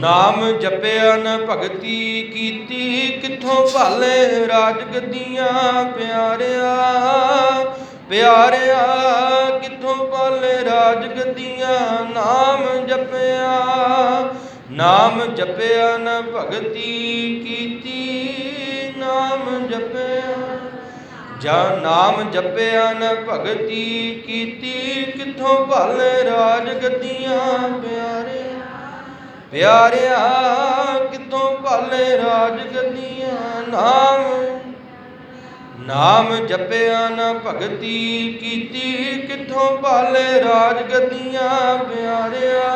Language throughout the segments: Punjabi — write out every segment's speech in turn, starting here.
ਨਾਮ ਜਪਿਆ ਨ ਭਗਤੀ ਕੀਤੀ, ਕਿੱਥੋਂ ਭਾਲੇ ਰਾਜ ਗੱਦੀਆਂ ਪਿਆਰਿਆ ਪਿਆਰਿਆ, ਕਿੱਥੋਂ ਭਾਲੇ ਰਾਜ ਗੱਦੀਆਂ ਨਾਮ ਜਪਿਆ ਨਾਮ ਜਪਿਆ ਨ ਭਗਤੀ ਕੀਤੀ, ਨਾਮ ਜਪਿਆ, ਜਾਂ ਨਾਮ ਜਪਿਆ ਨ ਭਗਤੀ ਕੀਤੀ, ਕਿੱਥੋਂ ਭਾਲੇ ਰਾਜ ਗੱਦੀਆਂ ਪਿਆਰਿਆ। ਪਿਆਰਿਆ ਕਿਤੋਂ ਭਾਲੇ ਰਾਜ ਗੱਦੀਆਂ ਨਾਮ? ਨਾਮ ਜਪਿਆ ਨਾ ਭਗਤੀ ਕੀਤੀ, ਕਿੱਥੋਂ ਭਾਲੇ ਰਾਜ ਗੱਦੀਆਂ ਪਿਆਰਿਆ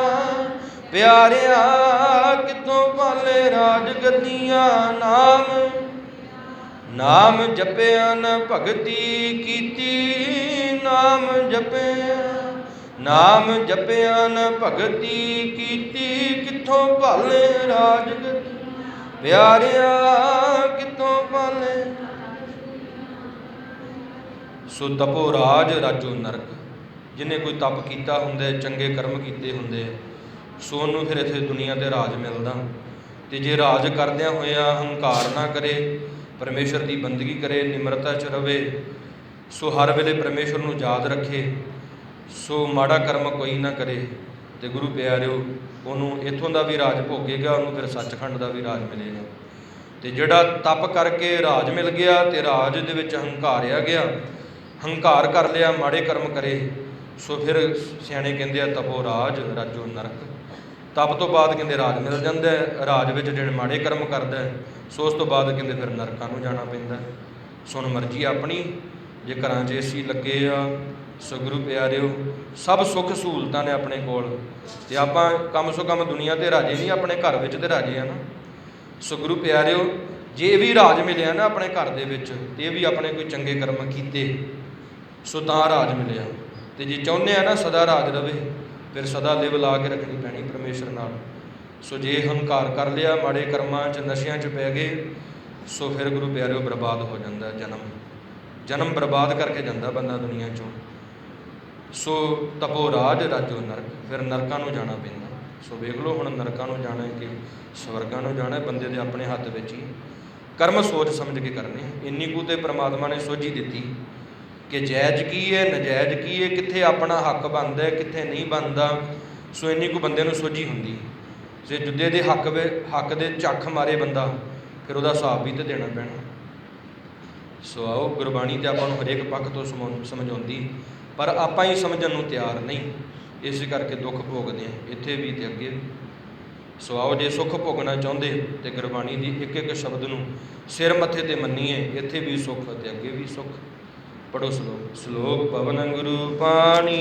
ਪਿਆਰਿਆ, ਕਿੱਥੋਂ ਭਾਲੇ ਰਾਜ ਗੱਦੀਆਂ ਨਾਮ? ਨਾਮ ਜਪਿਆ ਨਾ ਭਗਤੀ ਕੀਤੀ, ਨਾਮ ਜਪਿਆ। ਨਾਮ ਜਪਿਆ ਨ ਭਗਤੀ ਕੀਤੀ, ਕਿੱਥੋਂ ਭਾਲੇ ਰਾਜ ਪਿਆਰਿਆ, ਕਿੱਥੋਂ ਭਾਲੇ? ਸੋ ਤਪੋ ਰਾਜ ਰਾਜੋ ਨਰਕ। ਜਿਨੇ ਕੋਈ ਤਪ ਕੀਤਾ ਹੁੰਦਾ, ਚੰਗੇ ਕਰਮ ਕੀਤੇ ਹੁੰਦੇ, ਸੋ ਉਹਨੂੰ ਫਿਰ ਇੱਥੇ ਦੁਨੀਆ ਤੇ ਰਾਜ ਮਿਲਦਾ। ਤੇ ਜੇ ਰਾਜ ਕਰਦਿਆਂ ਹੋਇਆ ਹੰਕਾਰ ਨਾ ਕਰੇ, ਪਰਮੇਸ਼ਰ ਦੀ ਬੰਦਗੀ ਕਰੇ, ਨਿਮਰਤਾ ਚ ਰਵੇ, ਸੋ ਹਰ ਵੇਲੇ ਪਰਮੇਸ਼ਰ ਨੂੰ ਯਾਦ ਰੱਖੇ ਸੋ ਮਾੜਾ ਕਰਮ ਕੋਈ ਨਾ ਕਰੇ ਤੇ ਗੁਰੂ ਪਿਆਰਿਓ, ਉਹਨੂੰ ਇੱਥੋਂ ਦਾ ਵੀ ਰਾਜ ਭੋਗੇਗਾ, ਉਹਨੂੰ ਫਿਰ ਸੱਚਖੰਡ ਦਾ ਵੀ ਰਾਜ ਮਿਲੇਗਾ ਤੇ ਜਿਹੜਾ ਤਪ ਕਰਕੇ ਰਾਜ ਮਿਲ ਗਿਆ ਤੇ ਰਾਜ ਦੇ ਵਿੱਚ ਹੰਕਾਰਿਆ ਗਿਆ, ਹੰਕਾਰ ਕਰ ਲਿਆ, ਮਾੜੇ ਕਰਮ ਕਰੇ, ਸੋ ਫਿਰ ਸਿਆਣੇ ਕਹਿੰਦੇ ਆ, ਤਪੋ ਰਾਜ, ਰਾਜੋ ਨਰਕ ਤਪ ਤੋਂ ਬਾਅਦ ਕਹਿੰਦੇ ਰਾਜ ਮਿਲ ਜਾਂਦਾ ਹੈ, ਰਾਜ ਵਿੱਚ ਜਿਹੜੇ ਮਾੜੇ ਕਰਮ ਕਰਦਾ ਹੈ, ਸੋ ਉਸ ਤੋਂ ਬਾਅਦ ਕਹਿੰਦੇ ਫਿਰ ਨਰਕਾਂ ਨੂੰ ਜਾਣਾ ਪੈਂਦਾ ਹੈ। ਸੁਣ ਮਰਜ਼ੀ ਆਪਣੀ ਜੇ ਘਰਾਂ 'ਚ ਏਸੀ ਲੱਗੇ ਆ ਸੋ ਗੁਰੂ ਪਿਆਰਿਓ, ਸਭ ਸੁੱਖ ਸਹੂਲਤਾਂ ਨੇ ਆਪਣੇ ਕੋਲ। ਤੇ ਆਪਾਂ ਕਮ ਸੋ ਕਮ ਦੁਨੀਆ ਤੇ ਰਾਜੇ ਨਹੀਂ, ਆਪਣੇ ਘਰ ਵਿੱਚ ਤੇ ਰਾਜੇ ਆ ਨਾ। ਸੋ ਗੁਰੂ ਪਿਆਰਿਓ, ਜੇ ਵੀ ਰਾਜ ਮਿਲਿਆ ਨਾ ਆਪਣੇ ਘਰ ਦੇ ਵਿੱਚ, ਤੇ ਇਹ ਵੀ ਆਪਣੇ ਕੋਈ ਚੰਗੇ ਕਰਮ ਕੀਤੇ, ਸੋ ਤਾਂ ਰਾਜ ਮਿਲਿਆ। ਤੇ ਜੇ ਚਾਹੁੰਦੇ ਆ ਨਾ ਸਦਾ ਰਾਜ ਰਵੇ, ਫਿਰ ਸਦਾ ਲਿਵ ਲਾ ਕੇ ਰੱਖਣੀ ਪੈਣੀ ਪਰਮੇਸ਼ਰ ਨਾਲ। ਸੋ ਜੇ ਹੰਕਾਰ ਕਰ ਲਿਆ, ਮਾੜੇ ਕਰਮਾਂ 'ਚ, ਨਸ਼ਿਆਂ 'ਚ ਪੈ ਗਏ, ਸੋ ਫਿਰ ਗੁਰੂ ਪਿਆਰਿਓ ਬਰਬਾਦ ਹੋ ਜਾਂਦਾ ਜਨਮ। ਜਨਮ ਬਰਬਾਦ ਕਰਕੇ ਜਾਂਦਾ ਬੰਦਾ ਦੁਨੀਆ 'ਚੋਂ। ਸੋ ਤਪੋ ਰਾਜ ਰਾਜੋ ਨਰਕ ਫਿਰ ਨਰਕਾਂ ਨੂੰ ਜਾਣਾ ਪੈਂਦਾ। ਸੋ ਵੇਖ ਲਓ ਹੁਣ ਨਰਕਾਂ ਨੂੰ ਜਾਣਾ ਹੈ ਕਿ ਸਵਰਗਾਂ ਨੂੰ ਜਾਣਾ ਹੈ, ਬੰਦੇ ਦੇ ਆਪਣੇ ਹੱਥ ਵਿੱਚ ਹੀ। ਕਰਮ ਸੋਚ ਸਮਝ ਕੇ ਕਰਨੇ ਇੰਨੀ ਕੁ ਤੇ ਪ੍ਰਮਾਤਮਾ ਨੇ ਸੋਝੀ ਦਿੱਤੀ ਕਿ ਜਾਇਜ਼ ਕੀ ਹੈ ਨਜਾਇਜ਼ ਕੀ ਹੈ ਕਿੱਥੇ ਆਪਣਾ ਹੱਕ ਬਣਦਾ ਹੈ ਕਿੱਥੇ ਨਹੀਂ ਬਣਦਾ। ਸੋ ਇੰਨੀ ਕੁ ਬੰਦੇ ਨੂੰ ਸੋਝੀ ਹੁੰਦੀ ਜੇ ਜੁੱਦੇ ਦੇ ਹੱਕ ਹੱਕ ਦੇ ਚੱਖ ਮਾਰੇ ਬੰਦਾ ਫਿਰ ਉਹਦਾ ਹਿਸਾਬ ਵੀ ਤੇ ਦੇਣਾ ਪੈਣਾ। ਸੋ ਆਓ, ਗੁਰਬਾਣੀ ਤੇ ਆਪਾਂ ਨੂੰ ਹਰੇਕ ਪੱਖ ਤੋਂ ਸਮਝਾਉਂਦੀ। ਪਰ ਆਪਾਂ ਹੀ ਸਮਝਣ ਨੂੰ ਤਿਆਰ ਨਹੀਂ। ਇਸ ਕਰਕੇ ਦੁੱਖ ਭੋਗਦੇ ਹਾਂ। ਇੱਥੇ ਵੀ ਤੇ ਅੱਗੇ ਵੀ। ਸੋ ਆਓ, ਜੇ ਸੁੱਖ ਭੋਗਣਾ ਚਾਹੁੰਦੇ ਤੇ ਗੁਰਬਾਣੀ ਦੀ ਇੱਕ ਇੱਕ ਸ਼ਬਦ ਨੂੰ ਸਿਰ ਮੱਥੇ ਤੇ ਮੰਨੀਏ, ਇੱਥੇ ਵੀ ਸੁੱਖ ਤੇ ਅੱਗੇ ਵੀ ਸੁੱਖ। ਪੜੋ ਸ਼ਲੋਕ। ਸ਼ਲੋਕ ਪਵਨ ਗੁਰੂ ਪਾਣੀ।